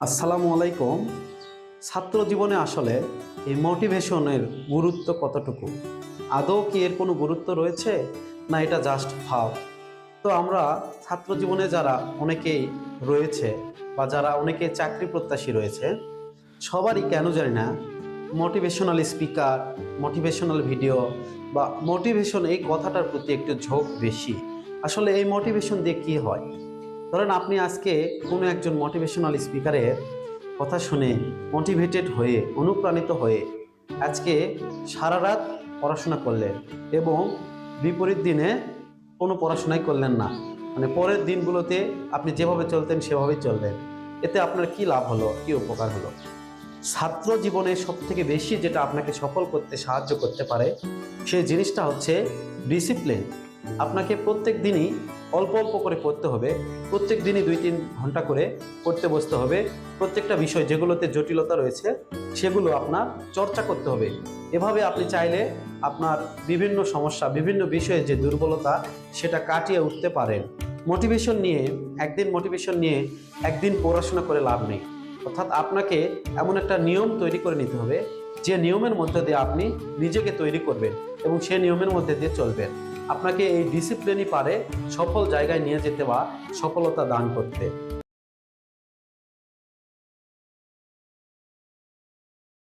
আসসালামু আলাইকুম। ছাত্র জীবনে আসলে এই মোটিভেশনের গুরুত্ব কতটুকু? আদৌ কি এর কোনো গুরুত্ব রয়েছে? না, এটা জাস্ট ভাব। তো আমরা ছাত্র জীবনে যারা অনেকেই রয়েছে বা যারা অনেকে চাকরি প্রত্যাশী রয়েছে, সবারই কেন জানি না মোটিভেশনাল স্পিকার মোটিভেশনাল ভিডিও বা মোটিভেশন এই কথাটার প্রতি একটু ঝোঁক বেশি। আসলে এই মোটিভেশন দিয়ে কী হয়? ধরেন আপনি আজকে কোনো একজন মোটিভেশনাল স্পিকারের কথা শুনে মোটিভেটেড হয়ে, অনুপ্রাণিত হয়ে আজকে সারা রাত পড়াশোনা করলেন এবং বিপরীত দিনে কোনো পড়াশোনাই করলেন না। মানে পরের দিনগুলোতে আপনি যেভাবে চলতেন, সেভাবেই চলবেন এতে আপনার কি লাভ হলো? কি উপকার হলো? ছাত্র জীবনে সব থেকে বেশি যেটা আপনাকে সফল করতে সাহায্য করতে পারে, সেই জিনিসটা হচ্ছে ডিসিপ্লিন আপনাকে প্রত্যেক দিনই অল্প অল্প করে পড়তে হবে। প্রত্যেক দিনই দুই তিন ঘণ্টা করে পড়তে বসতে হবে। প্রত্যেকটা বিষয় যেগুলোতে জটিলতা রয়েছে, সেগুলো আপনার চর্চা করতে হবে। এভাবে আপনি চাইলে আপনার বিভিন্ন সমস্যা, বিভিন্ন বিষয়ে যে দুর্বলতা, সেটা কাটিয়ে উঠতে পারেন। মোটিভেশন নিয়ে, একদিন মোটিভেশন নিয়ে একদিন পড়াশোনা করে লাভ নেই। অর্থাৎ আপনাকে এমন একটা নিয়ম তৈরি করে নিতে হবে যে নিয়মের মধ্যে দিয়ে আপনি নিজেকে তৈরি করবেন এবং সেই নিয়মের মধ্যে দিয়ে চলবেন। আপনাকে এই ডিসিপ্লিনই পারে সফল জায়গায় নিয়ে যেতে বা সফলতা দান করতে।